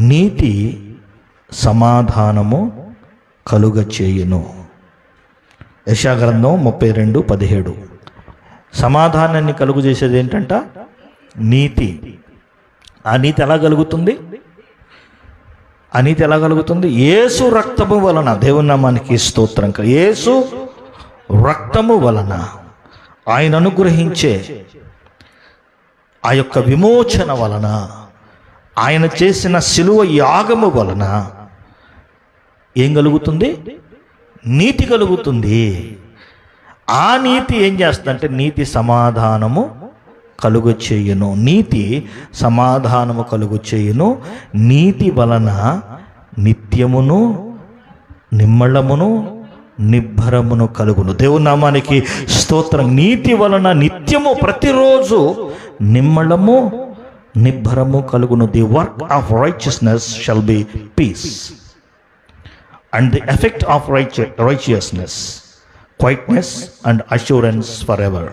నీతి సమాధానము కలుగ చేయును యశాగ్రంథం ముప్పై రెండు పదిహేడు. సమాధానాన్ని కలుగు చేసేది ఏంటంట నీతి. ఆ నీతి ఎలా కలుగుతుంది? ఆ నీతి ఎలా కలుగుతుంది? ఏసు రక్తము వలన. దేవుని నామానికి స్తోత్రం ఏసు రక్తము వలన ఆయన అనుగ్రహించే ఆ యొక్క విమోచన వలన ఆయన చేసిన శిలువ యాగము వలన ఏం కలుగుతుంది? నీతి కలుగుతుంది. ఆ నీతి ఏం చేస్తుందంటే నీతి సమాధానము కలుగు చేయును నీతి సమాధానము కలుగు చేయును నీతి వలన నిత్యమును నిమ్మళమును నిబ్బరమును కలుగును. దేవుని నామానికి స్తోత్రం. నీతి వలన నిత్యము ప్రతిరోజు నిమ్మళము నిబ్బరము కలుగును the work of righteousness shall be peace and the effect of righteous- righteousness, quietness, and assurance forever.